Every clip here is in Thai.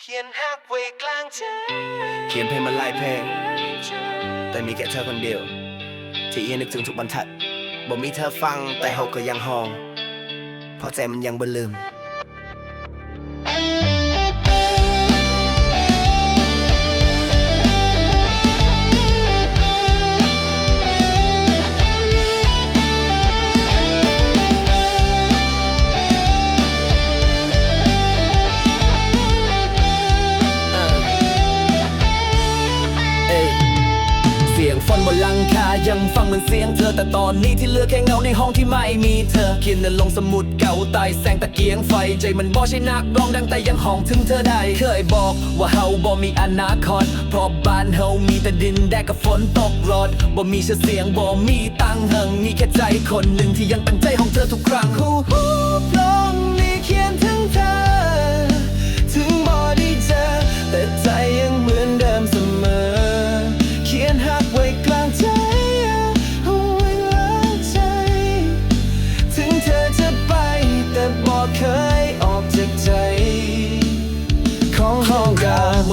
เขียนหักไว้กลางใจเขียนเพลงมาหลายเพลง แต่มีแค่เธอคนเดียว ที่ยังนึกถึงทุกบรรทัด บ่มีเธอฟังแต่หกก็ยังห้อง เพราะใจมันยังบ่ลืม ฟังเหมือนเสียงเธอแต่ตอนนี้ที่เหลือแค่เงาในห้องที่ไม่มีเธอเขียนเดินลงสมุดเก่าใต้แสงตะเกียงไฟใจมันบ่ใช่นักร้องดังแต่ยังห้องถึงเธอได้เคยบอกว่าเฮาบ่มีอนาคตเพราะบ้านเฮามีแต่ดินแดกกับฝนตกรดบ่มีชื่อเสียงบ่มีตังหงมีแค่ใจคนหนึ่งที่ยังตั้งใจของเธอทุกครั้งหูหูพลงนี้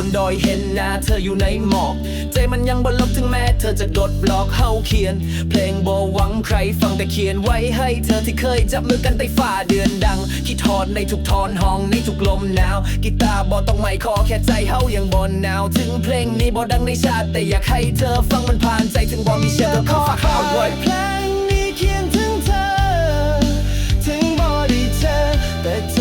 นดอยเห็นหน้าเธออยู่ในหมอก ใจมันยังบนลบถึงแม้เธอจะกดบล็อกเฮาเขียน เพลงบ่หวังใครฟังแต่เขียนไว้ให้เธอที่เคยจับมือกันใต้ฝ่าเดือนดังคิดทอดในทุกทอนห้องในทุกลมหนาว กีตาร์บ่ต้องไม่ขอแค่ใจเฮายังบ่หนาว ถึงเพลงนี้บ่ดังในชาติ แต่อยากให้เธอฟังมันผ่านใจถึงบ่มีเชื่อขอฝากเอาไว้เพลงนี้เขียนถึงเธอ ถึงบ่ได้เจอแต่ใจ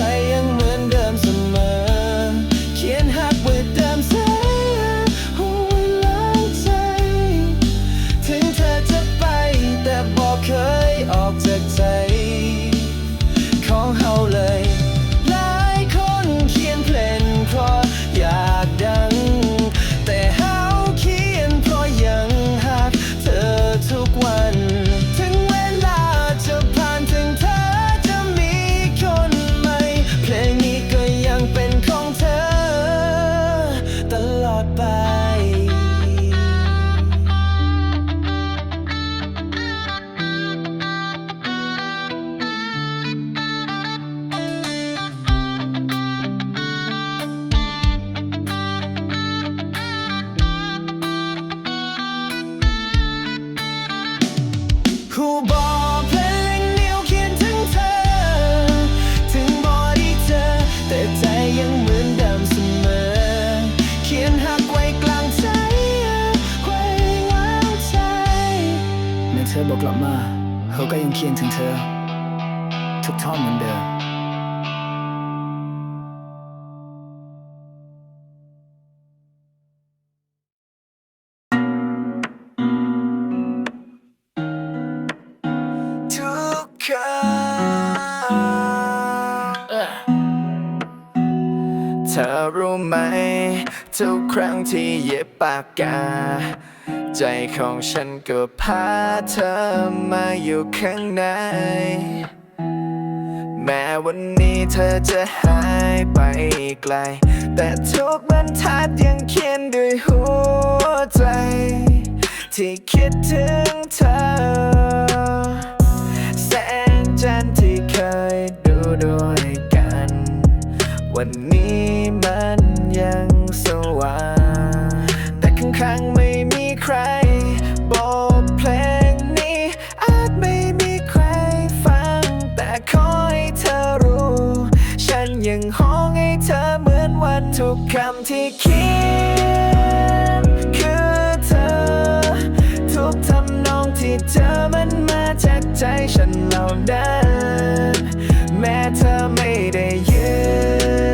กกลับมาเฮาก็ยังเขียนถึงเธอ ทุกท่อนเหมือนเดิมทุกคำเธอรู้ไหม ทุกครั้งที่เย็บปากกา ใจของฉันก็พาเธอมาอยู่ข้างใน แม้วันนี้เธอจะหายไปไกล แต่ทุกบรรทัดยังเขียนด้วยหัวใจ ที่คิดถึงเธอ ใจฉันเหล่านั้นแม้เธอไม่ได้ยื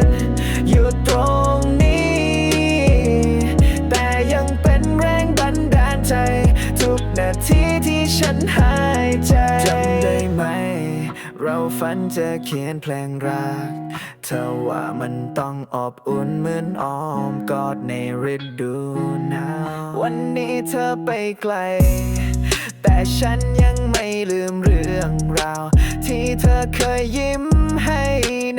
น อยู่ตรงนี้ แต่ยังเป็นแรงบันดาลใจ ทุกนาทีที่ฉันหายใจจำได้ไหม เราฝันจะเขียนเพลงรัก เธอว่ามันต้องอบอุ่นเหมือนอ้อมกอดในฤดูหนาววันนี้เธอไปไกล แต่ฉันยังไม่ลืมเรื่องราว ที่เธอเคยยิ้มให้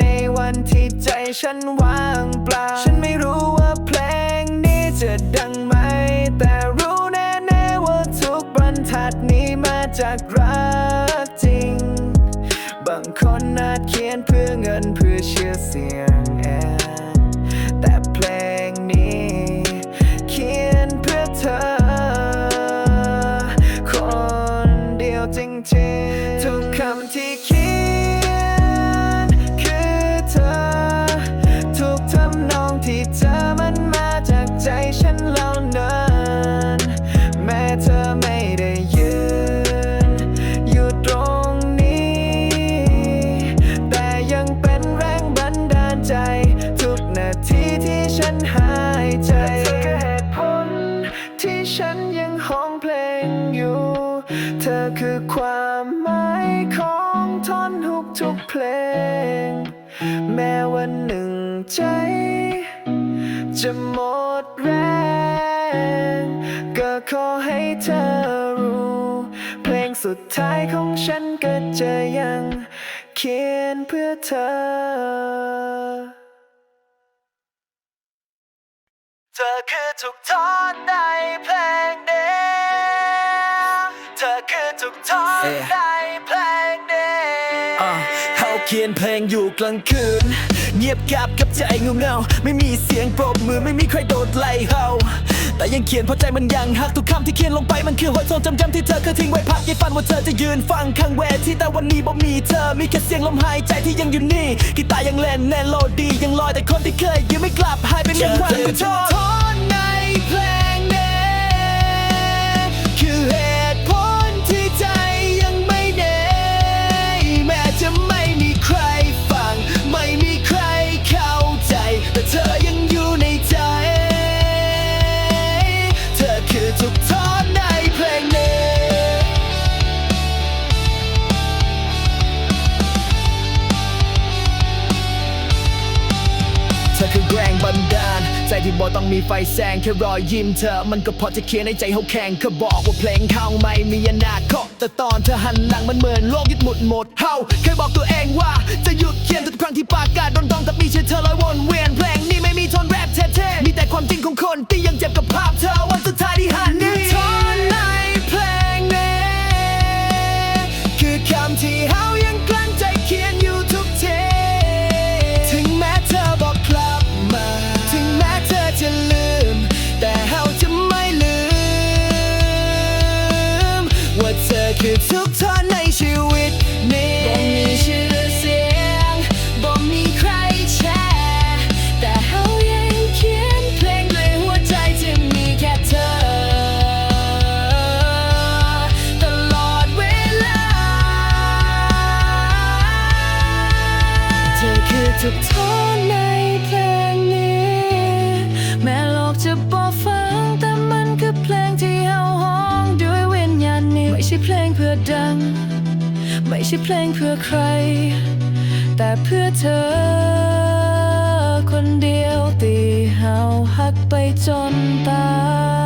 ในวันที่ใจฉันว่างเปล่า ฉันไม่รู้ว่าเพลงนี้จะดังไหม แต่รู้แน่ๆว่าทุกบรรทัดนี้มาจากรักจริง บางคนอาจเขียนเพื่อเงินเพื่อเชื่อเสียงแอ คือความหมายของท่อนฮุกทุกเพลง แม้วันหนึ่งใจ จะหมดแรง ก็ขอให้เธอรู้ เพลงสุดท้ายของฉันก็จะยังเขียนเพื่อเธอ เธอคือทุกทอนในเพลงเดียวเธอคือ ทุกทอนเอ๊ะในเพลงเดียวอะเขาเขียนเพลงอยู่กลางคืน เงียบกับกับใจเงาเงาๆไม่มีเสียงปรบมือไม่มีใครโดดไล่เขาแต่ยังเขียนเพราะใจมันยังหักทุกคำที่เขียนลงไปมันคือหัวทรงจำจำที่เธอเคยทิ้งไว้พักยังฝันว่าเธอจะยืนฟังข้างเวทีแต่วันนี้บ่มีเธอมีแค่เสียงลมหายใจที่ยังอยู่นี่กีตาร์ยังเล่นแน่โลดียังลอยแต่คนที่เคยยืนไม่กลับหายไปเหมือนควันกูโทษทอนในเพลง บอกต้องมีไฟแสงแค่รอยยิ้มเธอ มันก็พอจะเขียนในใจเขาแข็งเขาบอกว่าเพลงเขาไม่มีอนาคตแต่ตอนเธอหันหลังมันเหมือนโลกยึดหมุดหมดเฮาเคยบอกตัวเองว่าจะหยุดเขียนทุกครั้งที่ปากกาโดนต้องแต่มีเชื่อเธอลอยวนเวียนเพลงนี้ไม่มีทนแรปเท่ๆมีแต่ เพื่อเธอ คนเดียวตีเฮาหักไปจนตาย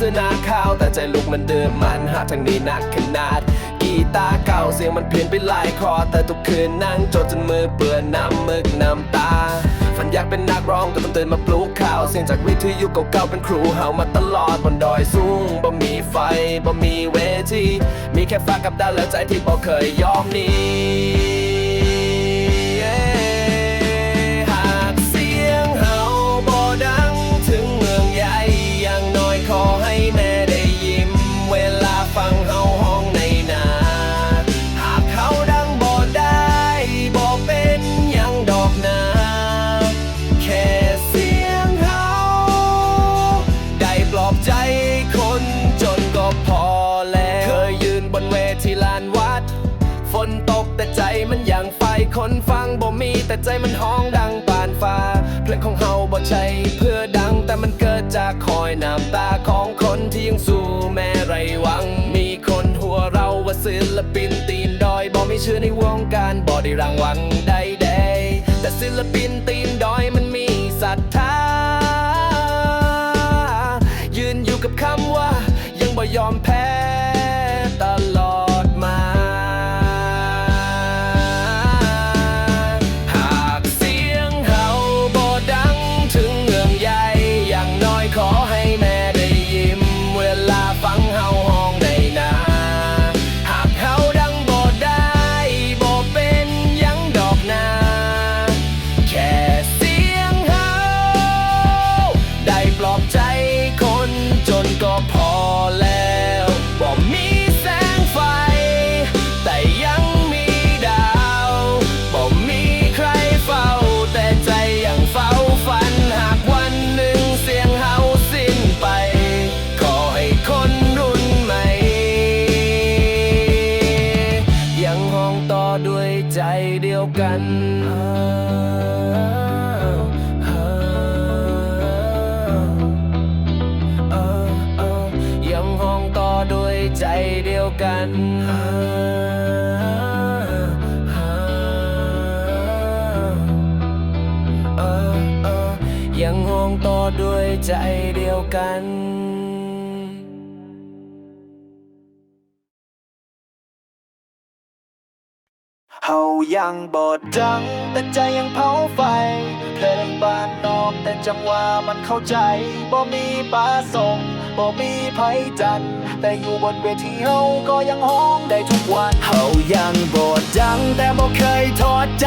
เพลงมันบอสนาข้าว แต่ใจลูกมันเดิมมันหาทางนี้หนักขนาด กีตาร์เก่าเสียงมันเพี้ยนไปหลายคอ แต่ทุกคืนนั่งจดจนมือเปื้อนน้ำมึกน้ำตาฝันอยากเป็นนักร้องก็ต้องตื่นมาปลูกข้าวเสียงจากวิทยุเก่าๆเป็นครูเห่ามาตลอดบนดอยสูงบ่มีไฟบ่มีเวทีมีแค่ฟ้ากับดาวและใจที่บ่เคยยอมนี นตกแต่ใจมันอยังไฟคนฟังบ่มีแต่ใจมันห้องดังปานฟ้า เพลงของเฮาบ่ใช่เพื่อดังแต่มันเกิดจากคอยน้ำตาของคนที่ยังสู้แม่ไรหวัง มีคนหัวเราว่าศิลปินตีนดอยบ่มีชื่อในวงการบ่ได้รางวัลใดๆแต่ศิลปินตีนดอยมันมีศรัทธายืนอยู่กับคำว่า ยังบ่ยอมแพ้ ดียวกันยังห้องต่อด้วยใจเดียวกันเฮายังบอดดัง แต่ใจยังเผาไฟ แต่จังหวะมันเข้าใจบ่มีป้าส่งบ่มีไผจัน แต่อยู่บนเวทีเฮาก็ยังห้องได้ทุกวันเฮายังบดดังแต่บ่เคยทอดใจ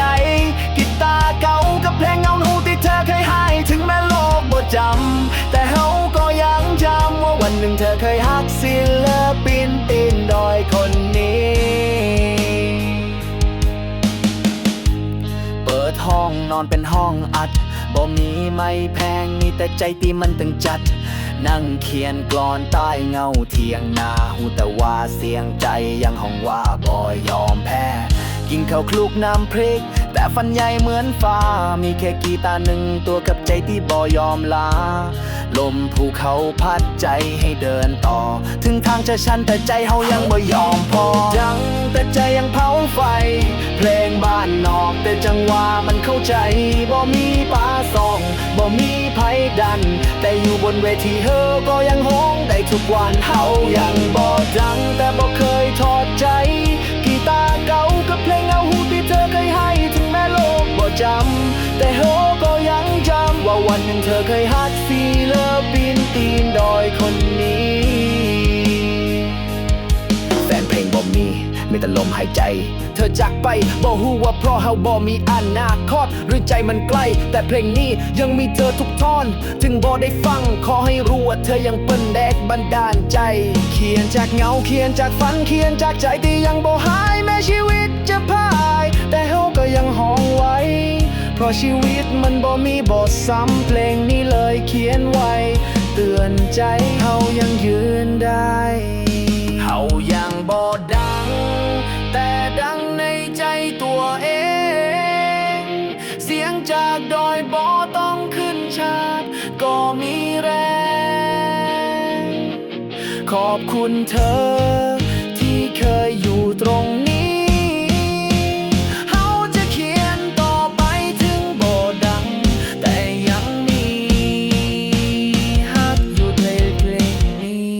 กีตาร์เก่ากับเพลงเงาหูที่เธอเคยให้ถึงแม้โลกบ่จำ แต่เฮาก็ยังจำว่าวันหนึ่งเธอเคยฮักศิลปินตีนดอยคนนี้ เปิดห้องนอนเป็นห้องอัด บ่มีไม่แพงมีแต่ใจที่มันตึงจัด นั่งเขียนกลอนใต้เงาเทียงนาหูแต่ว่าเสียงใจยังห้องว่าบ่ยอมแพ้ กินข้าวคลุกน้ำพริก แต่ฟันใหญ่เหมือนฟ้า มีแค่กีตาหนึ่งตัวกับใจที่บ่ยอมลา ลมภูเขาพัดใจให้เดินต่อ ถึงทางจะชันแต่ใจเฮายังบ่ยอมพอ ใจบ่มีปาซองบ่มีไผดัน แต่อยู่บนเวทีเฮอก็ยังห้องได้ทุกวันเฮายังบ่ดังแต่บ่เคยทอดใจ กีตาร์เก่ากับเพลงเงาหูที่เธอเคยให้ถึงแม้โลกบ่จำ แต่เฮาก็ยังจำว่าวันหนึ่งเธอเคยฮักซีเลปินตีนดอยคนนี้ แต่ลมหายใจ เธอจากไปบ่ฮู้ว่าเพราะเฮาบ่มีอนาคตหรือใจมันใกล้ แต่เพลงนี้ยังมีเธอทุกท่อน ถึงบ่ได้ฟัง ขอให้รู้ว่าเธอยังเป็นแดกบันดาลใจ เขียนจากเงาเขียนจากฝันเขียนจากใจที่ยังบ่หายแม้ชีวิตจะพ่าย แต่เฮาก็ยังห้องไว้ เพราะชีวิตมันบ่มีบทซ้ำเพลงนี้เลยเขียนไว้ เตือนใจ คุณเธอ ที่เคยอยู่ตรงนี้เฮาจะเขียนต่อไปถึงบ่ดัง แต่ยังมีฮักอยู่ในเพลงนี้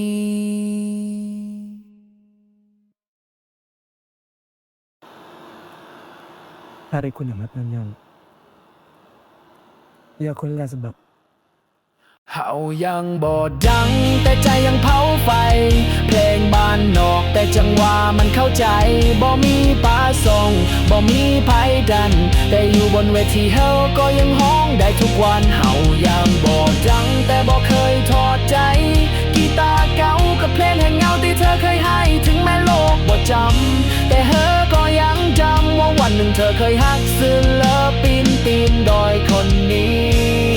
Pare ko naman na yan. Kaya ko lang sa bak. เฮายังบอดดัง แต่ใจยังเผาไฟ เพลงบ้านนอกแต่จังหวะมันเข้าใจบ่มีป้าทรงบ่มีไผดัน แต่อยู่บนเวทีเฮาก็ยังห้องได้ทุกวันเฮายังบอดดัง แต่บ่เคยทอดใจ กีตาร์เก่ากับเพลงแห่งเงาที่เธอเคยให้ ถึงแม้โลกบ่จำ แต่เฮอก็ยังจำว่าวันหนึ่งเธอเคยฮักซึ้งแลปินปีนดอยคนนี้